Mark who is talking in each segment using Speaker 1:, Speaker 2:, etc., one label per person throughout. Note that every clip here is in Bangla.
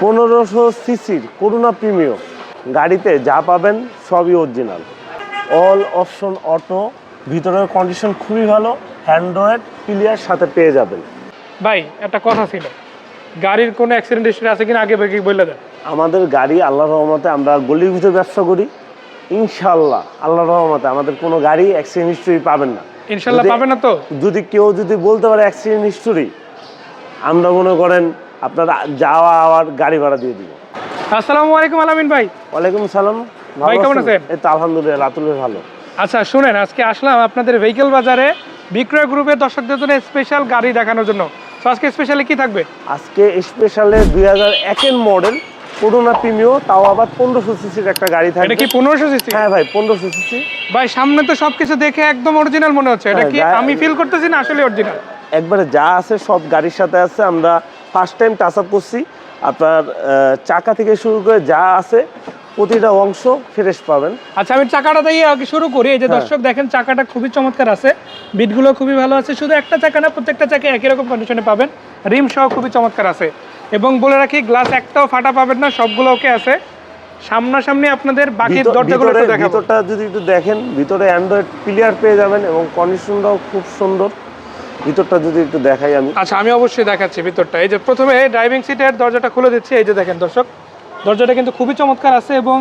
Speaker 1: পনেরোশো সিসির করুণা প্রিমিয়াম গাড়িতে যা পাবেন সবই অরিজিনাল অল অপশন অটো ভিতরের কন্ডিশন খুবই ভালো হ্যান্ড্রয়েড ক্লিয়ার সাথে পেয়ে যাবেন।
Speaker 2: ভাই একটা কথা ছিল। গাড়ির কোনো অ্যাক্সিডেন্ট হিস্ট্রি আছে কিনা আগে বেগে বলে দেন?
Speaker 1: আমাদের গাড়ি আল্লাহ রহমতে আমরা গলির ভিতরে ব্যবসা করি। ইনশাল্লাহ আল্লাহ রহমতে আমাদের কোনো গাড়ি অ্যাক্সিডেন্ট হিস্ট্রি পাবেন না।
Speaker 2: ইনশাল্লাহ
Speaker 1: যদি-
Speaker 2: পাবে না তো?
Speaker 1: যদি কেউ যদি বলতে পারে অ্যাক্সিডেন্ট হিস্টোরি আমরা মনে করেন আপনার যাওয়া আওয়ার গাড়ি ভাড়া দিয়ে দিব
Speaker 2: আসসালামু আলাইকুম আলামিন ভাই।
Speaker 1: ওয়ালাইকুম সালাম।
Speaker 2: ভাই, কেমন আছেন?
Speaker 1: এই তো আলহামদুলিল্লাহ রাতুল ভালো।
Speaker 2: আচ্ছা শুনেন আজকে আসলাম আপনাদের ভেহিকেল বাজারে বিক্রয় গ্রুপের দর্শকদের জন্য স্পেশাল গাড়ি দেখানোর জন্য। তো আজকে স্পেশালি কি থাকবে?
Speaker 1: আজকে স্পেশালে দুই হাজার একের মডেল করোনা প্রিমিও তাও আবার পনেরোশো সিসির একটা গাড়ি
Speaker 2: এটা
Speaker 1: থাকবে
Speaker 2: কি পনেরোশো সিসি
Speaker 1: হ্যাঁ ভাই পনেরোশো সিসি
Speaker 2: ভাই সামনে তো সবকিছু দেখে একদম অরিজিনাল মনে হচ্ছে। এটা
Speaker 1: হ্যাঁ,
Speaker 2: কি আমি ফিল করতেছি না আসলে অরিজিনাল
Speaker 1: একবারে যা আছে সব গাড়ির সাথে আছে আমরা ফার্স্ট টাইম টাচ আপ করছি। আপনার চাকা থেকে শুরু করে যা আছে প্রতিটা অংশ ফ্রেশ পাবেন।
Speaker 2: আচ্ছা আমি চাকাটা দিয়ে আগে শুরু করি। এই যে
Speaker 1: হ্যাঁ।
Speaker 2: দর্শক দেখেন চাকাটা খুবই চমৎকার আছে। বিটগুলো খুবই ভালো আছে। শুধু একটা চাকা না প্রত্যেকটা চাকা একই রকম কন্ডিশনে পাবেন। রিম সহ খুবই চমৎকার আছে। এবং বলে রাখি গ্লাস একটাও ফাটা পাবেন না সবগুলো ওকে আছে। সামনাসামনি আপনাদের বাকি দরজাগুলো দেখাবো।
Speaker 1: ভিতরটা যদি একটু দেখেন ভিতরে অ্যান্ড্রয়েড প্লেয়ার পেয়ে যাবেন এবং কন্ডিশনটাও খুব সুন্দর। ভিতরটা যদি একটু দেখাই আমি।
Speaker 2: আচ্ছা আমি অবশ্যই দেখাচ্ছি ভিতরটা। এই যে প্রথমে ড্রাইভিং সিটের দরজাটা খুলে দিচ্ছি। এই যে দেখেন দর্শক দরজাটা কিন্তু খুবই চমৎকার আছে এবং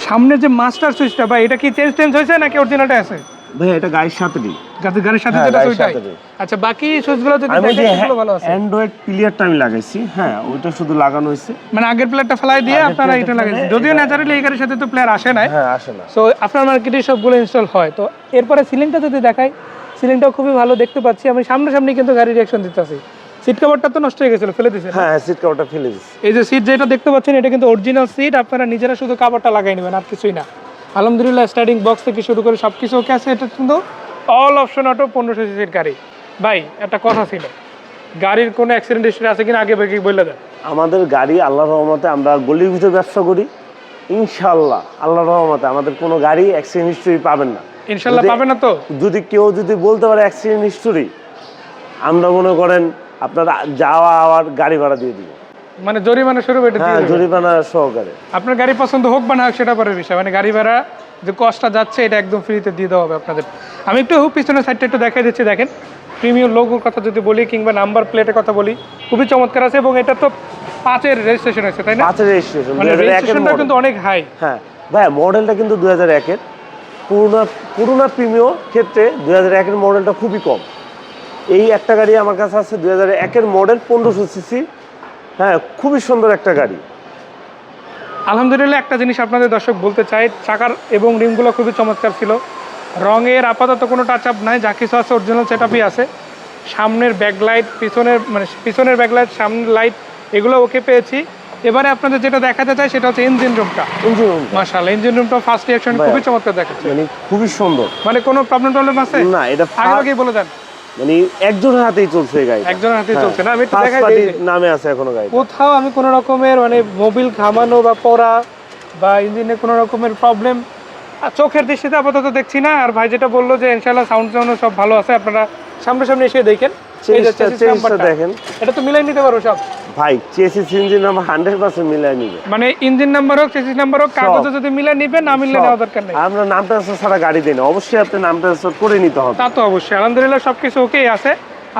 Speaker 2: সামনে যে মাস্টার সুইচটা বা এটা কি চেঞ্জ টেঞ্জ হয়েছে নাকি অরিজিনালটা আছে?
Speaker 1: ভাই এটা গাড়ির সাথেই
Speaker 2: গাড়ি- গাড়ির সাথে
Speaker 1: হ্যাঁ,
Speaker 2: যেটা
Speaker 1: সাথেই।
Speaker 2: আচ্ছা বাকি সুইচগুলো যদি দেখেন সেগুলো ভালো আছে।
Speaker 1: অ্যান্ড্রয়েড প্লেয়ারটা আমি লাগাইছি হ্যাঁ ওইটা শুধু লাগানো হয়েছে।
Speaker 2: মানে আগের প্লেয়ারটা ফেলাই দিয়ে আপনারা এটা লাগাইছেন। যদিও ন্যাচারালি এই গাড়ির সাথে তো প্লেয়ার আসে না
Speaker 1: হ্যাঁ আসে না।
Speaker 2: সো আপনার মার্কেটে সবগুলো ইনস্টল হয়। তো এরপরে সিলিংটা যদি দেখাই সিলিংটাও খুবই ভালো দেখতে পাচ্ছি। আমি সামনাসামনি কিন্তু গাড়ি রিয়াকশন দিতেছি। সিট কভারটা তো নষ্ট হয়ে গেছিল ফেলে দিয়েছেন
Speaker 1: হ্যাঁ সিট কাভারটা ফেলে দিচ্ছি
Speaker 2: এই যে সিট যেটা দেখতে পাচ্ছেন এটা কিন্তু অরিজিনাল সিট আপনারা নিজেরা শুধু কাভারটা লাগাই নেবেন আর কিছুই না। আলহামদুলিল্লাহ স্টার্টিং বক্স থেকে শুরু করে সব কিছু ওকে আছে। এটা কিন্তু অল অপশন অটো পনেরোশো সিসির গাড়ি। ভাই একটা কথা ছিল গাড়ির কোনো অ্যাক্সিডেন্ট হিস্ট্রি আছে কিনা আগে বেগে বলে দেন।
Speaker 1: আমাদের গাড়ি আল্লাহর রহমতে আমরা গলির ভিতরে ব্যবসা করি। ইনশাল্লাহ আল্লাহর রহমতে আমাদের কোনো গাড়ি অ্যাক্সিডেন্ট হিস্টোরি পাবেন না।
Speaker 2: ইনশাল্লাহ পাবে না তো?
Speaker 1: যদি কেউ যদি বলতে পারে অ্যাক্সিডেন্ট হিস্টোরি আমরা মনে করেন আপনার যাওয়া আওয়ার গাড়ি ভাড়া দিয়ে দিব।
Speaker 2: মানে জরিমানা শুরু এটা
Speaker 1: হ্যাঁ জরিমানা সহকারে।
Speaker 2: আপনার গাড়ি পছন্দ হোক বা না হোক সেটা পরের বিষয়। মানে গাড়ি ভাড়া যে কষ্টটা যাচ্ছে এটা একদম ফ্রিতে দিয়ে দেওয়া হবে আপনাদের। আমি একটু পিছনের সাইডটা একটু দেখাই দিচ্ছি দেখেন। প্রিমিয়াম লোগোর কথা যদি বলি কিংবা নাম্বার প্লেটের কথা বলি খুবই চমৎকার আছে এবং এটা তো পাঁচের রেজিস্ট্রেশন আছে তাই না?
Speaker 1: পাঁচের রেজিস্ট্রেশন
Speaker 2: মানে রেজিস্ট্রেশনটা কিন্তু অনেক হাই
Speaker 1: হ্যাঁ ভাই মডেলটা কিন্তু দুই হাজার একের। পুরোনো পুরোনো প্রিমিয় ক্ষেত্রে দু হাজার একের মডেলটা খুবই কম। এই একটা গাড়ি আমার কাছে আছে দু হাজার একের মডেল পনেরোশো সিসি হ্যাঁ খুবই সুন্দর একটা গাড়ি।
Speaker 2: আলহামদুলিল্লাহ একটা জিনিস আপনাদের দর্শক বলতে চাই চাকার এবং রিমগুলো খুবই চমৎকার ছিল। রঙের আপাতত কোনো টাচ আপ নাই যা কিছু আছে অরিজিনাল সেটআপই আছে। সামনের ব্যাকলাইট পিছনের মানে পিছনের ব্যাকলাইট সামনের লাইট এগুলো ওকে পেয়েছি। এবারে আপনাদের যেটা দেখাতে চাই সেটা হচ্ছে ইঞ্জিন রুমটা
Speaker 1: ইঞ্জিন রুম
Speaker 2: মাশাআল্লাহ ইঞ্জিন রুমটা ফার্স্ট রিঅ্যাকশন খুবই চমৎকার দেখাচ্ছে।
Speaker 1: মানে খুবই সুন্দর।
Speaker 2: মানে কোনো প্রবলেম টবলেম আছে?
Speaker 1: না এটা
Speaker 2: আগে আগেই বলে দেন।
Speaker 1: মানে একজনের হাতেই চলছে গাড়ি
Speaker 2: একজনের হাতেই চলছে না? আমি দেখাই দিই।
Speaker 1: নামে আছে এখনও গাড়ি
Speaker 2: কোথাও আমি কোনো রকমের মানে মোবিল ঘামানো বা পড়া বা ইঞ্জিনে কোনো রকমের প্রবলেম চোখের দৃষ্টিতে আপাতত দেখছি না। আর ভাই যেটা বলল যে ইনশাল্লাহ সাউন্ড সাউন্ড সব ভালো আছে আপনারা সামনাসামনি এসে দেখেন।
Speaker 1: দেখেন।
Speaker 2: এটা তো মিলাই নিতে পারো সব।
Speaker 1: ভাই চেসিস ইঞ্জিন আমার হান্ড্রেড পার্সেন্ট মিলাই নিবে।
Speaker 2: মানে ইঞ্জিন নাম্বার হোক চেসিস নাম্বার হোক কাগজে যদি মিলে নিবে না মিললে। নেওয়া দরকার নেই।
Speaker 1: আমরা নাম ট্রান্সফার ছাড়া গাড়ি দিই না। অবশ্যই আপনি নাম ট্রান্সফার করে নিতে হবে।
Speaker 2: তা তো অবশ্যই। আলহামদুলিল্লাহ সব কিছু ওকেই আছে।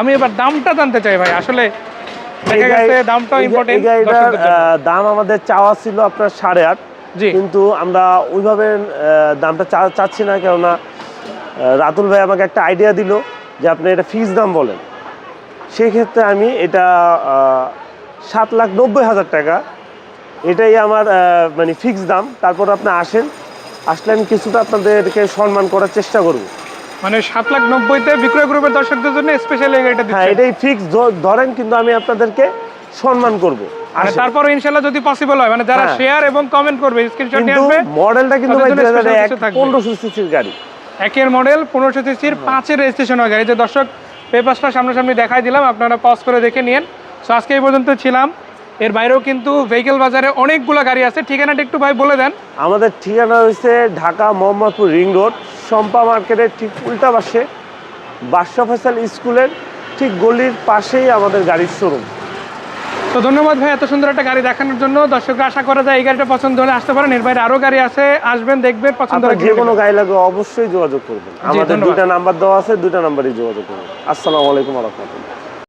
Speaker 2: আমি এবার দামটা জানতে চাই ভাই। আসলে দেখা গেছে ইম্পর্টেন্ট
Speaker 1: দাম আমাদের চাওয়া ছিল আপনার সাড়ে আট। কিন্তু আমরা ওইভাবে দামটা চাচ্ছি না। কেননা রাতুল ভাই আমাকে একটা আইডিয়া দিল যে আপনি এটা ফিক্স দাম বলেন। সেই ক্ষেত্রে আমি এটা সাত লাখ নব্বই হাজার টাকা। এটাই আমার মানে ফিক্স দাম। তারপর আপনি আসেন আসলে আমি কিছুটা আপনাদেরকে সম্মান করার চেষ্টা করব।
Speaker 2: মানে সাত লাখ নব্বইতে বিক্রয় গ্রুপের দর্শকদের জন্য স্পেশালি এই গাড়িটা
Speaker 1: হ্যাঁ এটাই ফিক্স ধরেন কিন্তু আমি আপনাদেরকে সম্মান করব।
Speaker 2: মানে তারপরে ইনশাল্লাহ যদি পসিবল হয় মানে যারা
Speaker 1: হ্যাঁ।
Speaker 2: শেয়ার এবং কমেন্ট করবে স্ক্রিনশট নিয়ে আসবে
Speaker 1: মডেলটা কিন্তু ভাই
Speaker 2: জন্য
Speaker 1: দুই হাজার
Speaker 2: special
Speaker 1: এক
Speaker 2: কিছু থাকবে।
Speaker 1: পনেরোশো সিসির গাড়ি।
Speaker 2: একের মডেল পনেরোশো সিসির পাঁচের রেজিস্ট্রেশন হয় গাড়ি যে দর্শক পেপারসটা সামনাসামনি দেখাই দিলাম আপনারা পজ করে দেখে নিন সো আজকে এই পর্যন্ত ছিলাম। এর বাইরেও কিন্তু ভেহিকেল বাজারে অনেকগুলো গাড়ি আছে। ঠিকানাটা একটু ভাই বলে দেন।
Speaker 1: আমাদের ঠিকানা হয়েছে ঢাকা মোহাম্মদপুর রিং রোড শম্পা মার্কেটের ঠিক উল্টা পাশে। বাদশা ফেসাল স্কুলের ঠিক গলির পাশেই আমাদের গাড়ির শোরুম
Speaker 2: তো ধন্যবাদ ভাই এত সুন্দর একটা গাড়ি দেখানোর জন্য। দর্শকরা আশা করা যায় এই গাড়িটা পছন্দ হলে আসতে পারেন। এর বাইরে আরও গাড়ি আছে। আসবেন দেখবেন পছন্দ হলে
Speaker 1: যে
Speaker 2: কিনে
Speaker 1: গাড়ি লাগবে অবশ্যই যোগাযোগ করবেন। আমাদের। দুইটা নাম্বার দেওয়া আছে দুইটা নাম্বারই যোগাযোগ করবেন আসসালামু আলাইকুম রহমতুল্লাহ।